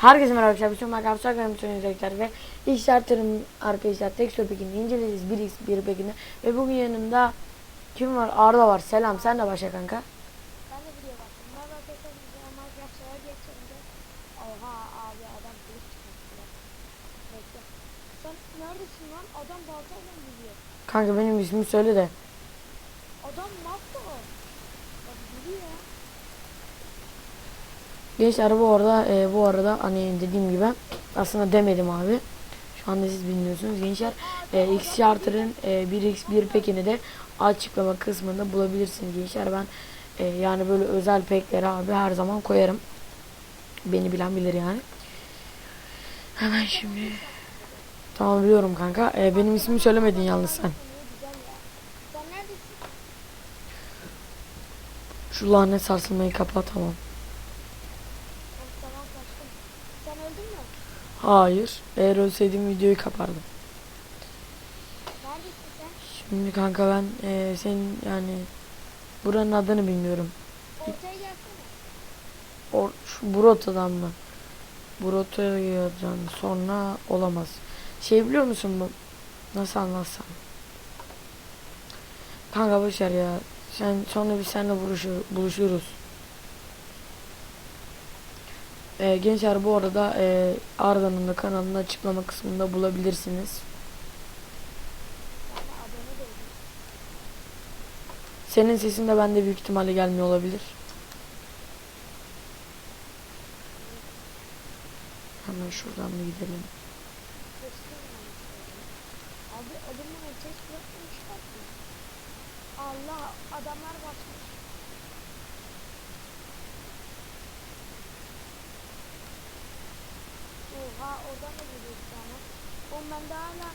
Herkese merhaba arkadaşlar. Bütün arkadaşlar benim için izleyecekler ve işaretlerim arkadaşlar tek pekini inceleyeceğiz 1x 1 pekini ve bugün yanımda kim var? Arda var. Selam. Sen de başla kanka. Ben de video baktım. Biz de Minecraft server geçeceğinde. Oha abi adam kılıç çıkarttı. Bekle. Sen neredesin lan? Adam baltayla gidiyor. Kanka benim ismimi söyle de. Adam mahvo. Bak gidiyor ya. Gençler bu arada e, bu arada hani dediğim gibi aslında demedim abi. Şu anda siz bilmiyorsunuz gençler. E, X Charter'ın e, 1x 1 pekini de açıklama kısmında bulabilirsiniz gençler. Ben e, yani böyle özel pekleri abi her zaman koyarım. Beni bilen bilir yani. Hemen şimdi. Tamam biliyorum kanka. E, benim ismimi söylemedin yalnız sen. Şu lanet sarsılmayı kapat tamam. Oh, tamam kaçtım. Sen öldün mü? Hayır. Eğer ölseydim videoyu kapardım. Neredesin sen? Şimdi kanka ben e, senin yani buranın adını bilmiyorum. Ortaya gelsene. Or, şu Burota'dan mı? Burota'dan sonra olamaz. Şey biliyor musun bu? Nasıl anlatsam? Kanka boşver ya. Sen sonra biz seninle buluşur, buluşuruz. Ee, gençler bu arada e, Arda'nın da kanalının açıklama kısmında bulabilirsiniz. Senin sesin de bende büyük ihtimalle gelmiyor olabilir. Hemen şuradan bir gidelim. Allah adamlar basmış. Oha oradan da geliyor bir tane. Oğlum ben de hala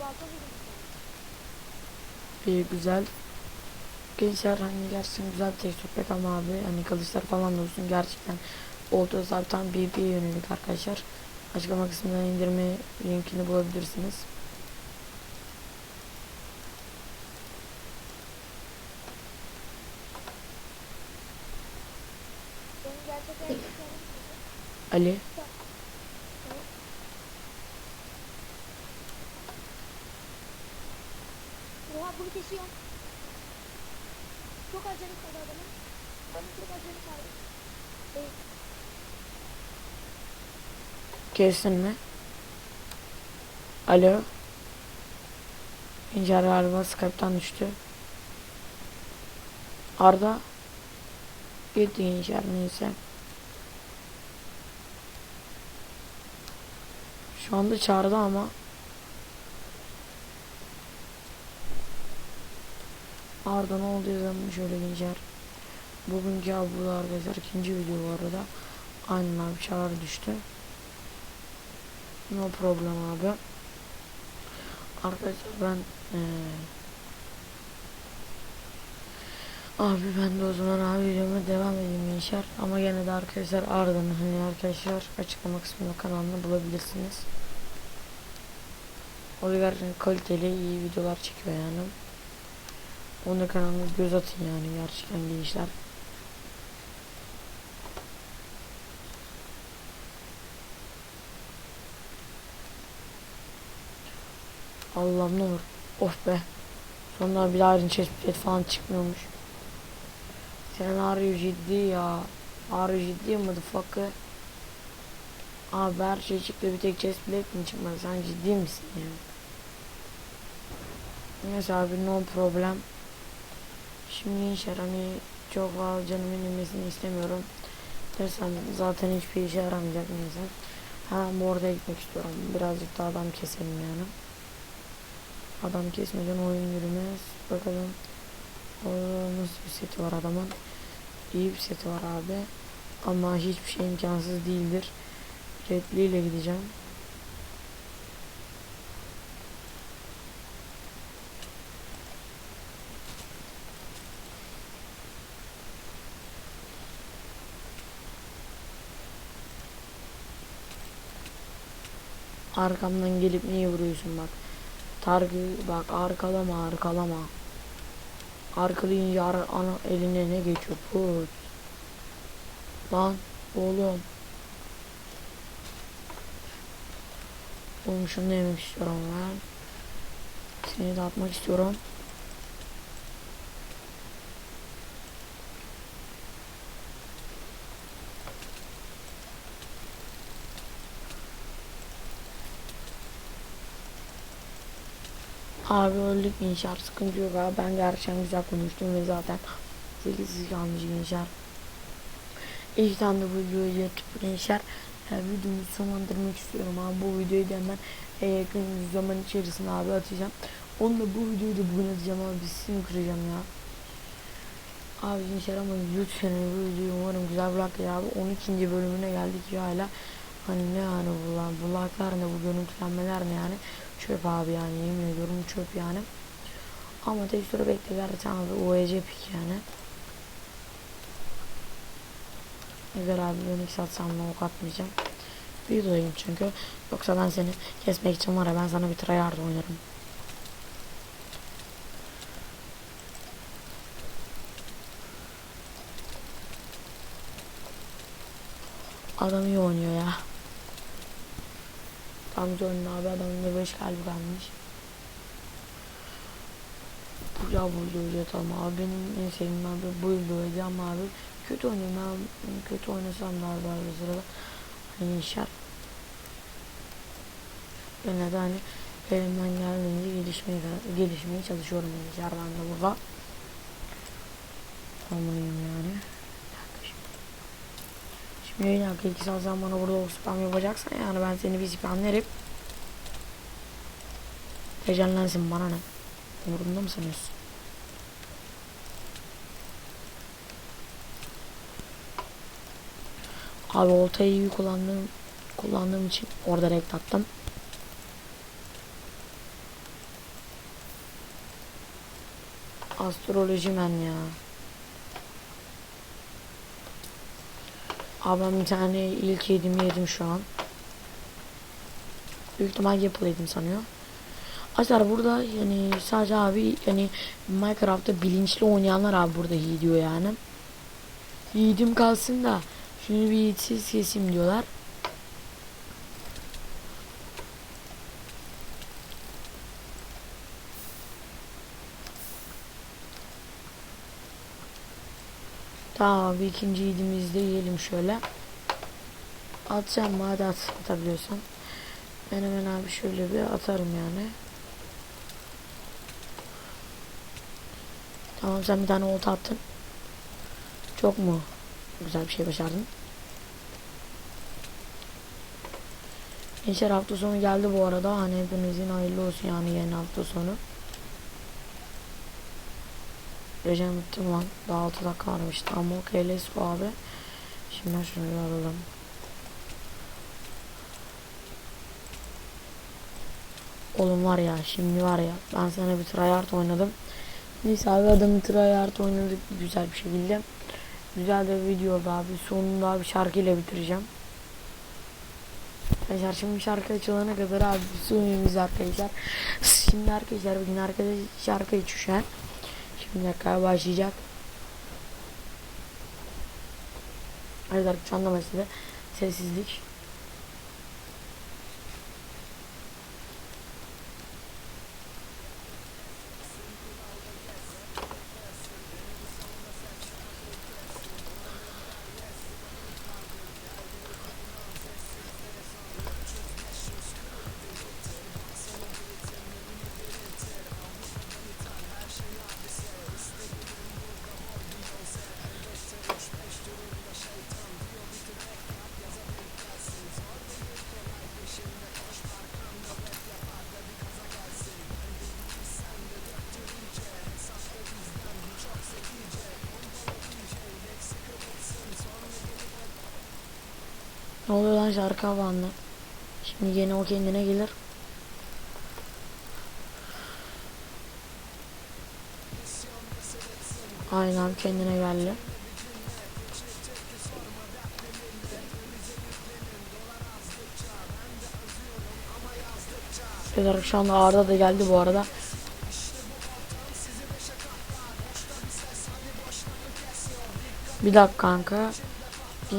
balta buldum bir. İyi güzel. Gençler hani gerçekten güzel bir tekstür pek ama abi hani kılıçlar falan da olsun gerçekten oldu zaten BB'ye yönelik arkadaşlar. Açıklama kısmından indirme linkini bulabilirsiniz. Ali Oha bunu kesiyorum. Çok acele kaldı adamın. Adamın çok acele kaldı. Evet. Kestin mi? Alo. İncer galiba Skype'tan düştü. Arda. Gitti İncer neyse. Şu anda çağırdı ama. Arda ne oldu yazalım şöyle gençler. Bugünkü da arkadaşlar ikinci video bu arada. Abi çağrı düştü. No problem abi. Arkadaşlar ben eee Abi ben de o zaman abi videoma devam edeyim gençler. Ama gene de arkadaşlar Arda'nın hani arkadaşlar açıklama kısmında kanalını bulabilirsiniz. O da gerçekten kaliteli iyi videolar çekiyor yani. Onun kanalına göz atın yani gerçekten gençler. Allah'ım ne olur. Of be. Sonra bir Iron Chest Plate falan çıkmıyormuş. Sen arıyor ciddi ya. Arıyor ciddi motherfucker. Abi her şey çıktı bir tek chest plate mi çıkmadı? Sen ciddi misin ya? Neyse abi no problem. Şimdi gençler hani çok fazla canımın inmesini istemiyorum. Dersen zaten hiçbir işe yaramayacak neyse. Hemen bu oraya gitmek istiyorum. Birazcık daha adam keselim yani. Adam kesmeden oyun yürümez. Bakalım. O nasıl bir seti var adamın. İyi bir seti var abi. Ama hiçbir şey imkansız değildir. Redli ile gideceğim. Arkamdan gelip niye vuruyorsun bak. Targı bak arkalama arkalama. Arkalayınca ar ana eline ne geçiyor? Put. Lan oğlum. Oğlum şunu demek istiyorum ben. Seni de atmak istiyorum. Abi öldük gençler sıkıntı yok abi ben gerçekten güzel konuştum ve zaten 8 kalmış gençler. İlk tane bu videoyu yatıp gençler e, videomu sonlandırmak istiyorum abi bu videoyu da hemen e, yakın zaman içerisinde abi atacağım. Onu da bu videoyu da bugün atacağım abi sesini kıracağım ya. Abi gençler ama lütfen bu videoyu umarım güzel ya abi 12. bölümüne geldik ya hala hani ne yani bu like'lar ne bu görüntülenmeler ne yani çöp abi yani yemin ediyorum çöp yani. Ama tek süre bekle gerçekten abi OEC pik yani. Eğer abi ben ilk satsam da ok atmayacağım. Videodayım çünkü. Yoksa ben seni kesmek için var ya ben sana bir tryhard oynarım. Adam iyi oynuyor ya. Tam oynuyor abi adamın da 5 kalbi kalmış. Ya bu videoyu yatalım abi benim en sevdiğim abi bu videoydu ama abi kötü oynuyorum ben kötü oynasam da abi arada sırada hani işler ben de hani elimden geldiğince gelişmeye gelişmeye çalışıyorum. Yani ben de burada. Olmalıyım yani Şimdi yayın saat sen bana burada spam yapacaksan yani ben seni bir spamlerim Tecellensin bana ne Umurumda mı sanıyorsun? Abi oltayı iyi kullandığım kullandığım için orada renk attım. Astroloji men ya. Abi bir tane ilk yediğimi yedim şu an. Büyük ihtimal Apple yedim sanıyor. Arkadaşlar burada yani sadece abi yani Minecraft'ta bilinçli oynayanlar abi burada iyi yani. Yiğidim kalsın da şunu bir yiğitsiz keseyim diyorlar. Tamam abi ikinci yiğidimizi de yiyelim şöyle. Atacağım mı hadi at atabiliyorsan. Ben hemen abi şöyle bir atarım yani. Tamam sen bir tane olta attın. Çok mu güzel bir şey başardın? Gençler hafta sonu geldi bu arada. Hani hepinizin hayırlı olsun yani yeni hafta sonu. Recep bittim lan. Daha 6 dakika varmış. Tamam okey let's go abi. Şimdi şunu alalım. Oğlum var ya şimdi var ya ben sana bir tryhard oynadım. Neyse abi adamı tryhard oynadık güzel bir şekilde. Güzel de video oldu abi. Sonunda bir şarkıyla bitireceğim. Arkadaşlar şimdi şarkı açılana kadar abi sunumumuz arkadaşlar. Şimdi arkadaşlar bugün arkadaş şarkı içişen. Şimdi dakika başlayacak. Arkadaşlar şu anda mesela sessizlik. Ne oluyor lan şarkı havanla? Şimdi yine o kendine gelir. Aynen kendine geldi. Beyler şu anda Arda da geldi bu arada. Bir dakika kanka.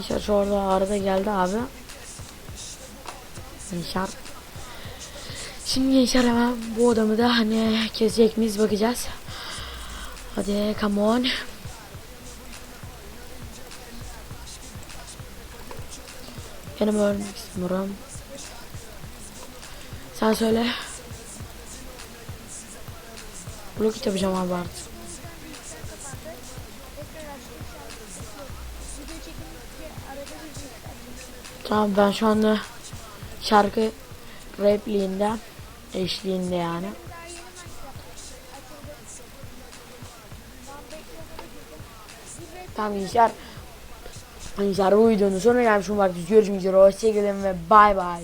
Şu orada Arda geldi abi. Nişar. Şimdi gençler hemen bu odamı da hani kesecek miyiz bakacağız. Hadi come on. Benim ölmek istemiyorum. Sen söyle. Blok yapacağım abi artık. Tamam ben şu anda şarkı repliğinde eşliğinde yani. Tamam gençler. Gençler bu videonun sonuna gelmiş bulunmaktayız. Görüşmek üzere. Hoşçakalın ve bay bay.